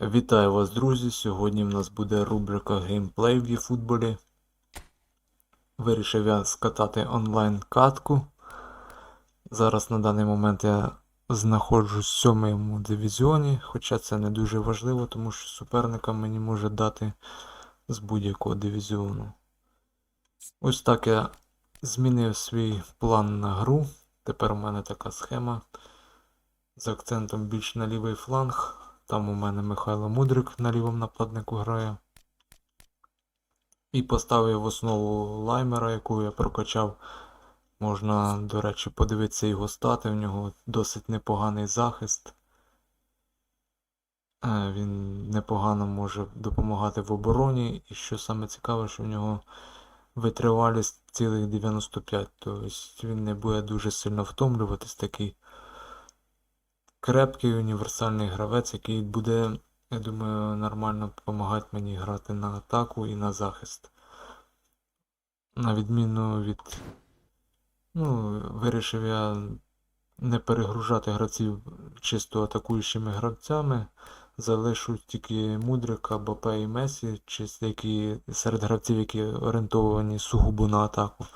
Вітаю вас, друзі! Сьогодні в нас буде рубрика геймплей в eFootball. Вирішив я скатати онлайн катку. Зараз на даний момент я знаходжусь в сьомому дивізіоні, хоча це не дуже важливо, тому що суперника мені може дати з будь-якого дивізіону. Ось так я змінив свій план на гру. Тепер у мене така схема з акцентом більш на лівий фланг. Там у мене Михайло Мудрик на лівому нападнику грає. І поставив в основу лаймера, яку я прокачав. Можна, до речі, подивитися його стати. В нього досить непоганий захист. Е, Він непогано може допомагати в обороні. І що саме цікаве, що в нього витривалість цілих 95. Тобто він не буде дуже сильно втомлюватись такий крепкий універсальний гравець, який буде, я думаю, нормально допомагати мені грати на атаку і на захист. На відміну від. Ну, вирішив я не перегружати гравців чисто атакуючими гравцями. Залишу тільки Мудрика, Бапе і Месі, чисто які серед гравців, які орієнтовані сугубо на атаку.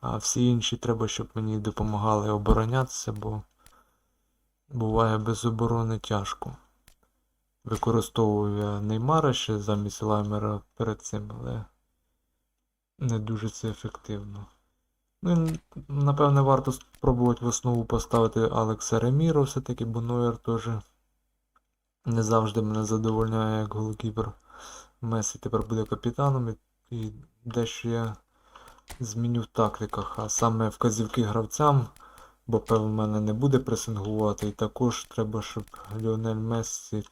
А всі інші треба, щоб мені допомагали оборонятися, бо буває без оборони тяжко. Використовую я Неймара ще замість лаймера перед цим, але не дуже це ефективно. Ну, напевне, варто спробувати в основу поставити Алекса Реміро все-таки, бо Нойер теж не завжди мене задовольняє як голкіпер. Месі тепер буде капітаном і дещо я зміню в тактиках, а саме вказівки гравцям, бо пев в мене не буде пресингувати, і також треба, щоб Ліонель Мессі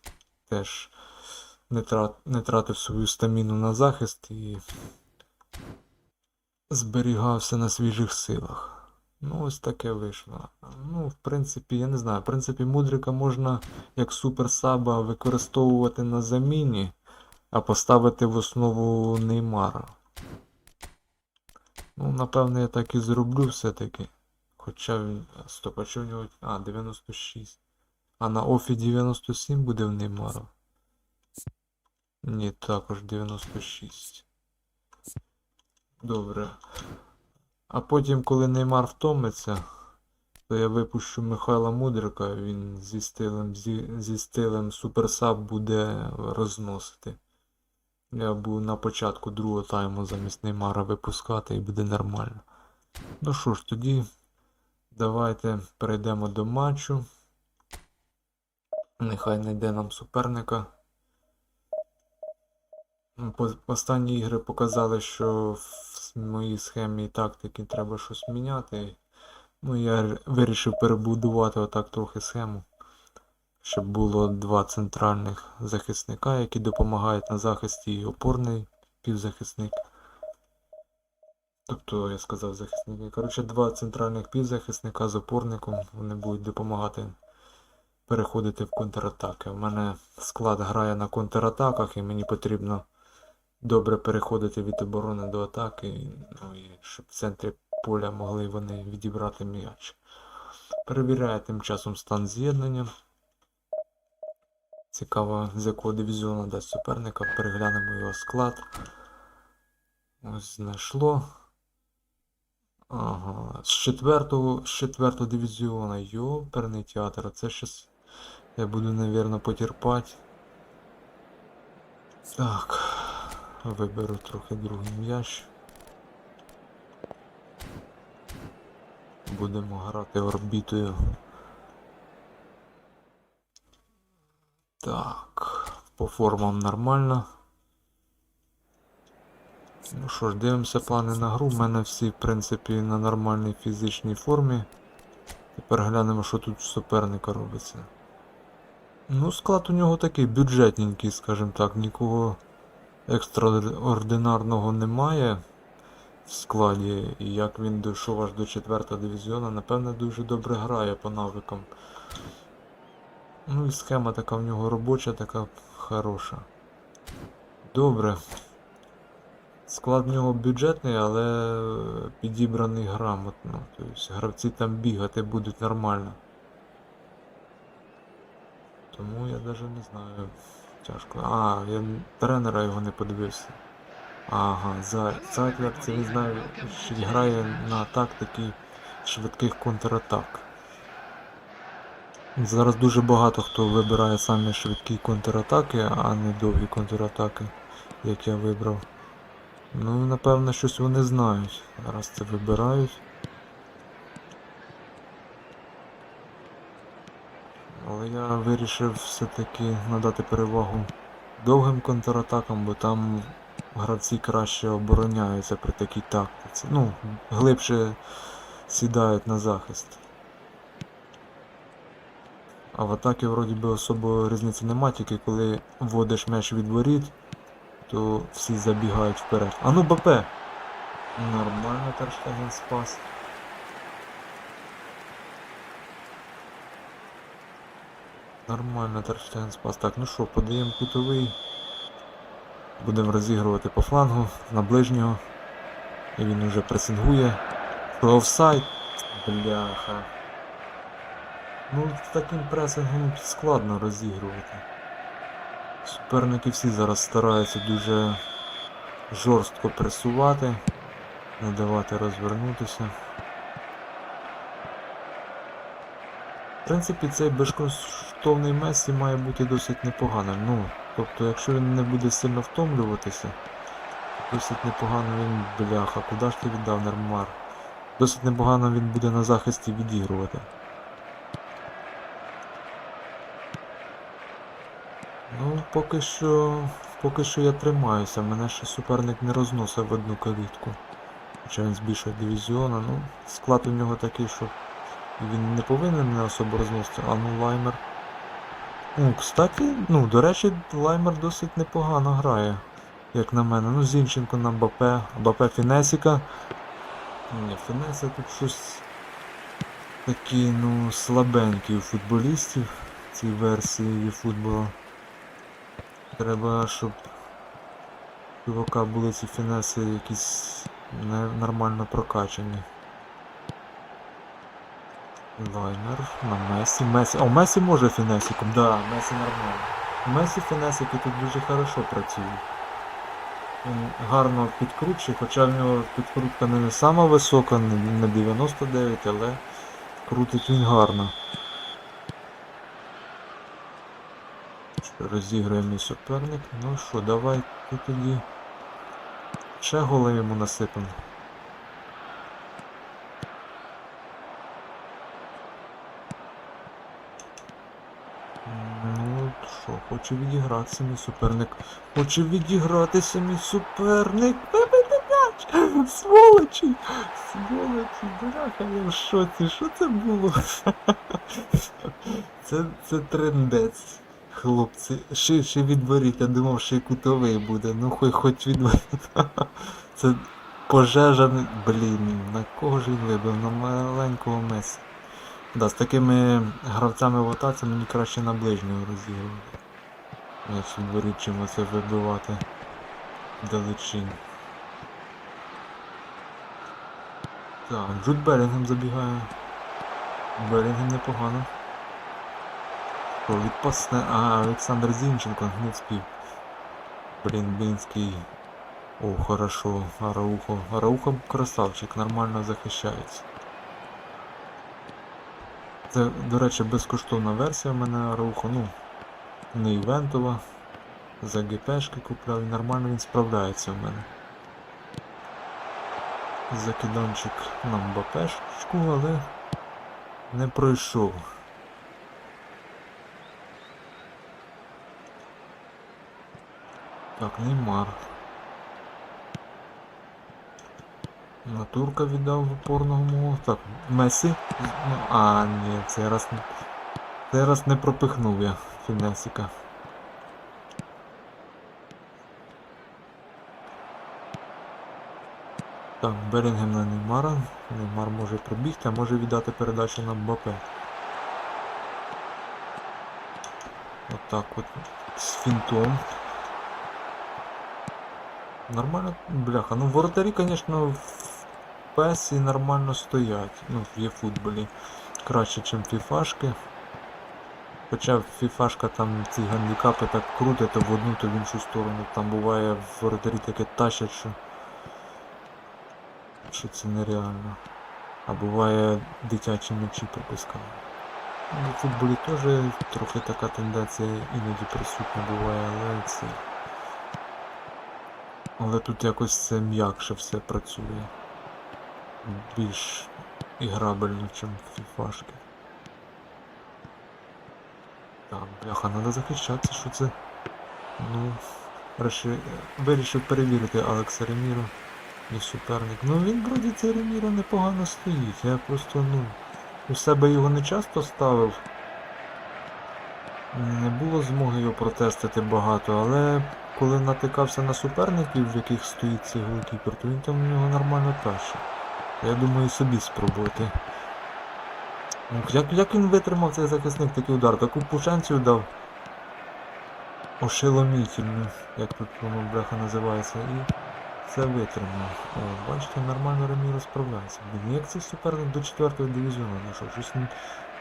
теж не, трат, не тратив свою стаміну на захист і зберігався на свіжих силах. Ну, ось таке вийшло. Ну, в принципі, я не знаю. В принципі, Мудрика можна як суперсаба використовувати на заміні, а поставити в основу Неймара. Ну, напевне, я так і зроблю все-таки. Хоча він. Стоп, а що в нього. А, 96. А на офі 97 буде в Неймара. Ні, також 96. Добре. А потім, коли Неймар втомиться, то я випущу Михайла Мудрика, він зі стилем, зі, зі стилем суперсаб буде розносити. Я буду на початку другого тайму замість Неймара випускати і буде нормально. Ну що ж, тоді давайте перейдемо до матчу. Нехай знайде нам суперника. Ну, Останні ігри показали, що в моїй схемі і тактики треба щось міняти. Ну, я вирішив перебудувати отак трохи схему, щоб було два центральних захисника, які допомагають на захисті і опорний півзахисник. Тобто, я сказав захисники. Коротше, два центральних півзахисника з опорником, вони будуть допомагати переходити в контратаки. У мене склад грає на контратаках і мені потрібно добре переходити від оборони до атаки, ну і щоб в центрі поля могли вони відібрати м'яч. Перевіряю тим часом стан з'єднання. Цікаво, з якого дивізіону дасть суперника. Переглянемо його склад. Ось знайшло. Ага, з четвертого, з четвертого дивізіона. Йоперний театр. Це щас я буду, навірно, потерпати. Так. Виберу трохи другий м'яч. Будемо грати орбітою. Так, по формам нормально. Ну що ж, дивимося плани на гру. У мене всі, в принципі, на нормальній фізичній формі. Тепер глянемо, що тут у суперника робиться. Ну, склад у нього такий бюджетненький, скажімо так, нікого екстраординарного немає в складі. І як він дійшов аж до 4 дивізіону, напевне, дуже добре грає по навикам. Ну і схема така в нього робоча, така хороша. Добре. Склад в нього бюджетний, але підібраний грамотно. Тобто гравці там бігати будуть нормально. Тому я навіть не знаю. Тяжко. А, я тренера його не подивився. Ага, за Зайтлер, це не знаю, що грає на тактики швидких контратак. Зараз дуже багато хто вибирає саме швидкі контратаки, а не довгі контратаки, як я вибрав. Ну, напевно, щось вони знають. Зараз це вибирають. Але я вирішив все-таки надати перевагу довгим контратакам, бо там гравці краще обороняються при такій тактиці. Ну, глибше сідають на захист. А в атакі вроді би особо різниці нема, тільки коли вводиш м'яч від воріт, то всі забігають вперед. А ну БП! Нормально Терштеген спас. Нормально Терштеген спас. Так, ну що, подаємо кутовий. Будемо розігрувати по флангу на ближнього. І він уже пресингує. Офсайд. Бляха. Ну, з таким пресингом складно розігрувати. Суперники всі зараз стараються дуже жорстко пресувати, не давати розвернутися. В принципі, цей безкоштовний Месі має бути досить непоганим. Ну, тобто, якщо він не буде сильно втомлюватися, досить непогано він, бляха, куди ж ти віддав Нермар? Досить непогано він буде на захисті відігрувати. Ну, поки що. Поки що я тримаюся, мене ще суперник не розносив в одну калітку. Хоча він з більшого дивізіона, ну, склад у нього такий, що він не повинен мене особо розносити, а ну лаймер. Ну, кстати, ну, до речі, лаймер досить непогано грає, як на мене. Ну, Зінченко на БП, БП Фінесіка. Ні, Фінеса тут щось такі, ну, слабенькі у футболістів цій версії футболу. Треба, щоб чувака були ці фінеси якісь нормально прокачані. Лайнер на Месі. Месі. О, Месі може фінесиком, да, Месі нормально. Месі фінесики тут дуже хорошо працюють. Він гарно підкручує, хоча в нього підкрутка не сама висока, не не 99, але крутить він гарно. Що, Розігрує мій суперник. Ну що, давай тут тоді ще голи йому насипемо. Ну що, хоче відігратися мій суперник. Хоче відігратися мій суперник. Сволочі! Сволочі, бляха, я в шоці. Що це було? Це, це трендець. Хлопці, ще, ще від воріт, я думав, що і кутовий буде. Ну хоч хоч від воріт. Це пожежа. Блін, на кого ж він вибив? На маленького Месі. Да, з такими гравцями в мені краще на ближнього розігрувати. Ніж від воріт, чим оце вибивати далечінь. Так, Джуд Белінгем забігає. Белінгем непогано. О, відпасне. А, Олександр Зінченко не вспів. Блін, Бінський. О, хорошо. Араухо. Араухо красавчик, нормально захищається. Це, до речі, безкоштовна версія в мене Араухо. Ну, не івентова. За ГПшки купляв і нормально він справляється в мене. Закиданчик на МБПшку, але не пройшов. Так, Неймар. На турка віддав в опорного мого. Так, Месі. Ну, а, ні, цей раз не. Цей раз не пропихнув я Фінесіка. Так, Белінгем на Неймара. Неймар може пробігти, а може віддати передачу на Мбаппе. Отак от з фінтом. Нормально, бляха, ну воротарі, звісно, в песі нормально стоять. Ну, в футболі. Краще, ніж фіфашки. Хоча фіфашка там ці гандикапи так крутить то в одну, то в іншу сторону. Там буває в воротарі таке тащать, що, що це нереально. А буває дитячі м'ячі пропускають. Ну, в футболі теж трохи така тенденція іноді присутня буває, але це. Але тут якось це м'якше все працює. Більш іграбельно, ніж фіфашки. Так, бляха, треба захищатися, що це. Ну, реши... вирішив перевірити Алекса Реміро, мій суперник. Ну він вроді цей Реміро непогано стоїть. Я просто, ну, у себе його не часто ставив. Не було змоги його протестити багато, але коли натикався на суперників, в яких стоїть цей голкіпер, то він там у нього нормально тащив. Я думаю собі спробувати. Ну, Як, як він витримав цей захисник такий удар? Таку пушенцію дав. Ошеломітельну, як тут воно бляха називається, і це витримав. О, бачите, нормально Реміро справляється. Блін, як цей суперник до 4 дивізіону знайшов? Щось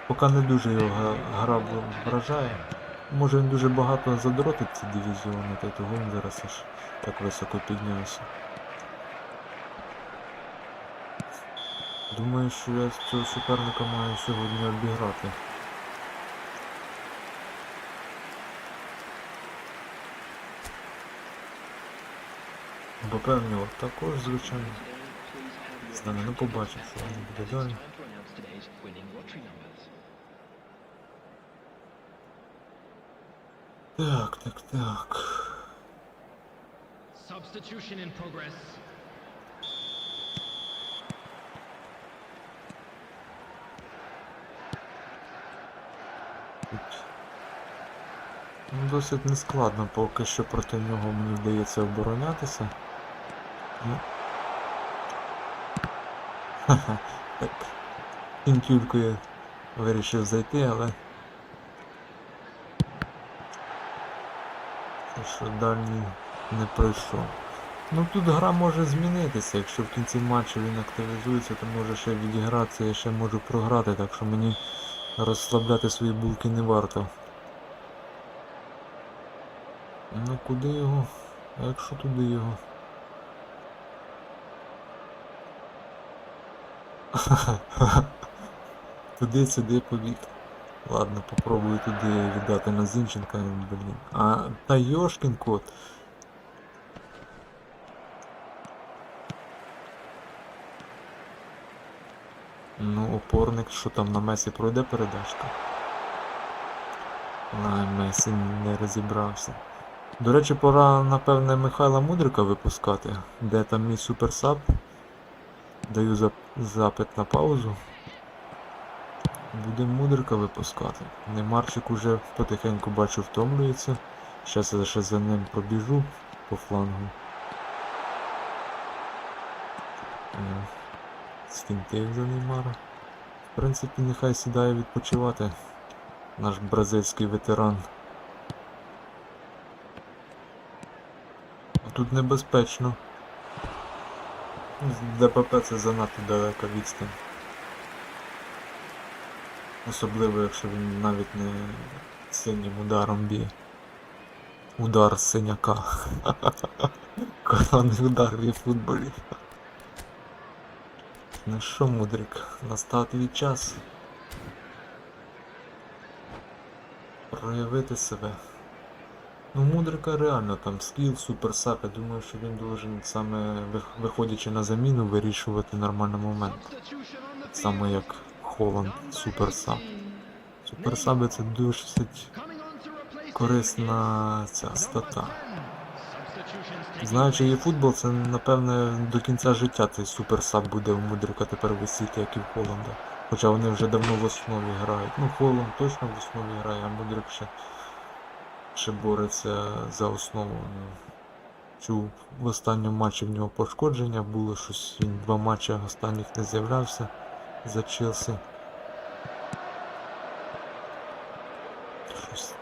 поки не дуже його гра вражає. Може він дуже багато задротить ці дивізіони, та того він зараз аж так високо піднявся. Думаю, що я цього суперника маю сьогодні обіграти. БП в нього також, звичайно. Знаю, ну побачив, що він буде далі. Так, так, так. Substitution in progress. Досить нескладно поки що проти нього мені вдається оборонятися. Ну. Ха-ха, так. Кінтюлькою вирішив зайти, але. Що дальній не пройшов. Ну тут гра може змінитися, якщо в кінці матчу він активізується, то може ще відігратися, я ще можу програти, так що мені розслабляти свої булки не варто. Ну куди його? А якщо туди його? Туди сюди побіг. Ладно, попробую туди віддати на Зінченка, блін. А та Йошкін кот. Ну, опорник, що там на Месі пройде передачка? Ай, Месі не розібрався. До речі, пора, напевне, Михайла Мудрика випускати. Де там мій суперсап? Даю зап- запит на паузу. Будемо Мудрика випускати. Немарчик уже потихеньку бачу втомлюється. Щас я ще за ним пробіжу по флангу. Е, за Неймара. В принципі, нехай сідає відпочивати. Наш бразильський ветеран. Тут небезпечно. ДПП це занадто далека відстань. Особливо, якщо він навіть не синім ударом б'є. Удар синяка. Коронний удар в футболі. Ну що, мудрик, настав твій час. Проявити себе. Ну, мудрика реально там скіл, суперсап. Я думаю, що він должен саме виходячи на заміну вирішувати нормальний момент. Саме як Холланд, суперсап. Суперсаби це досить корисна ця стата. number 10. Substitutions taking Знаючи її футбол, це напевне до кінця життя цей суперсап буде у Мудрика тепер висіти, як і в Холланда. Хоча вони вже давно в основі грають. Ну, Холланд точно в основі грає, а Мудрик ще, ще бореться за основу. Чув в останньому матчі в нього пошкодження було щось. Він два матчі останніх не з'являвся за Челсі.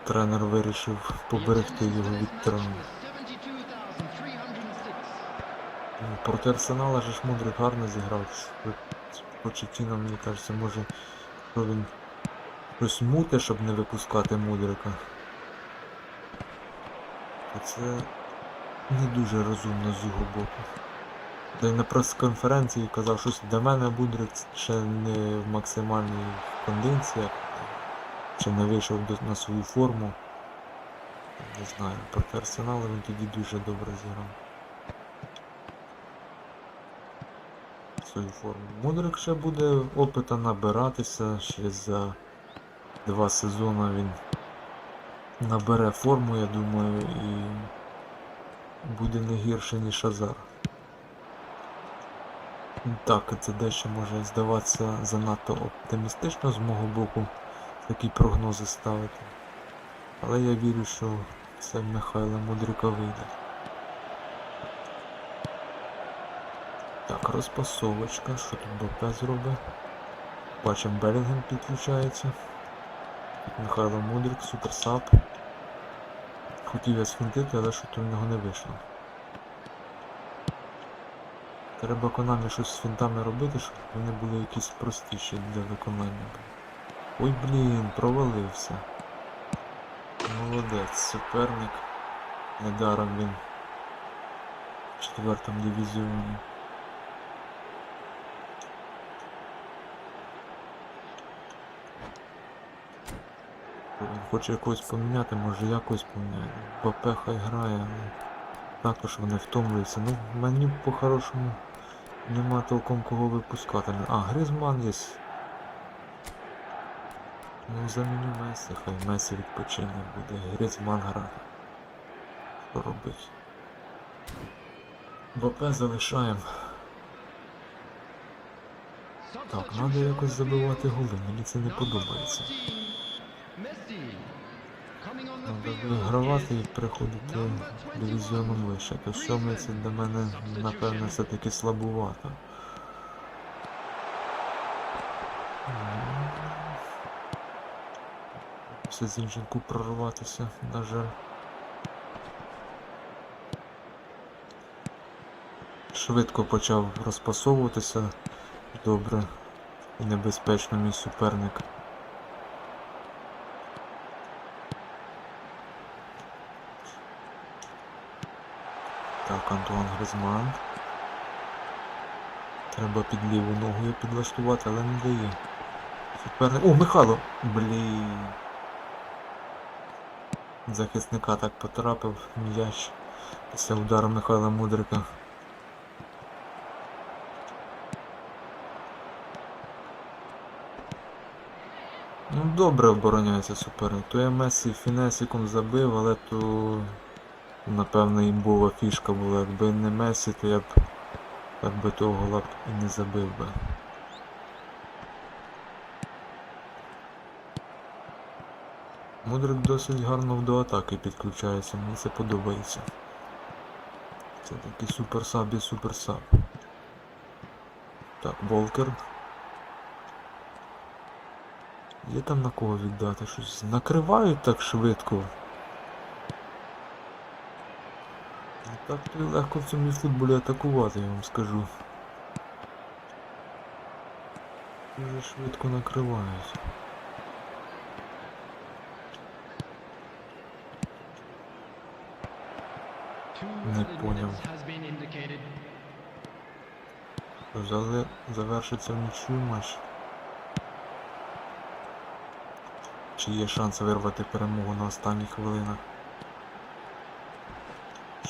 Тренер вирішив поберегти його від травм. 72,306. Проти Арсенала ж Мудрик гарно зіграв. З Почеттіно, мені кажеться, може, що він щось муте, щоб не випускати мудрика. Це не дуже розумно з його боку. На прес-конференції казав, що для мене Мудрик ще не в максимальній кондиціях, ще не вийшов на свою форму. Не знаю, проти Арсеналу він тоді дуже добре зіграв. Свою форму. Мудрик ще буде опита набиратися, ще за два сезони він набере форму, я думаю, і буде не гірше, ніж Азар. Так, це дещо може здаватися занадто оптимістично з мого боку такі прогнози ставити. Але я вірю, що це Михайла Мудрика вийде. Так, розпасовочка, що тут БП зробить. Бачимо, Белінгем підключається. Тут Михайло Мудрик, суперсап. Хотів я сфінтити, але що то в нього не вийшло. Треба Konami щось з фінтами робити, щоб вони були якісь простіші для виконання. Ой, блін, провалився. Молодець, суперник. Недаром він в четвертому дивізіоні. Хоче якогось поміняти, може якось поміняє. ПП хай грає, але також вони втомлюються. Ну, мені по-хорошому нема толком кого випускати. А, Гризман є. Ну, заміню Месі, хай Месі відпочине буде. Гризман грати. Що робить? БП залишаємо. Так, треба якось забивати голи, мені це не подобається. Вигравати і переходити дивізіоном вище. То сьомий це для мене, напевно, все-таки слабувато. Все Зінченку прорватися, на жаль. Швидко почав розпасовуватися. Добре. І небезпечно мій суперник. Так, Антуан Гризман. Треба під ліву ногу підлаштувати, але не дає. Суперник. О, Михайло! Блін. Захисника так потрапив м'яч після удару Михайла Мудрика. Ну, добре обороняється суперник. То я Месі фінесиком забив, але то напевно імбова фішка була. Якби не Месі, то я б так би того гола б і не забив би. Мудрик досить гарно до атаки підключається, мені це подобається. Це такий суперсаб і суперсаб. Так, Волкер. Є там на кого віддати щось. Накривають так швидко. Не так й легко в цьому футболі атакувати, я вам скажу. Дуже швидко накривають. Не поняв. Зали... Завершиться нічию матч. Чи є шанс вирвати перемогу на останніх хвилинах?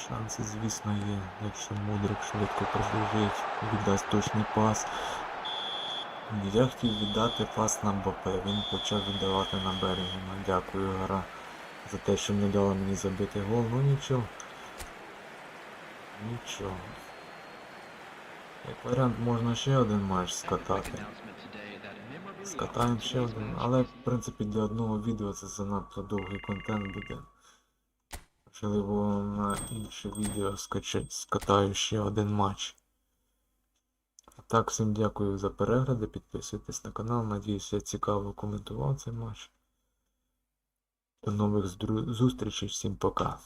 Шанси, звісно, є, якщо Мудрик швидко продовжить, віддасть точний пас. Я хотів віддати пас на БП, він почав віддавати на Берегіна. Дякую, гра, за те, що не дала мені забити гол. Ну нічого. Нічого. Як варіант можна ще один матч скатати. Скатаємо ще один, але в принципі для одного відео це занадто довгий контент буде. Можливо на інше відео скатаю ще один матч. А так, всім дякую за перегляди, підписуйтесь на канал, надіюсь я цікаво коментував цей матч. До нових зустрічей, всім пока.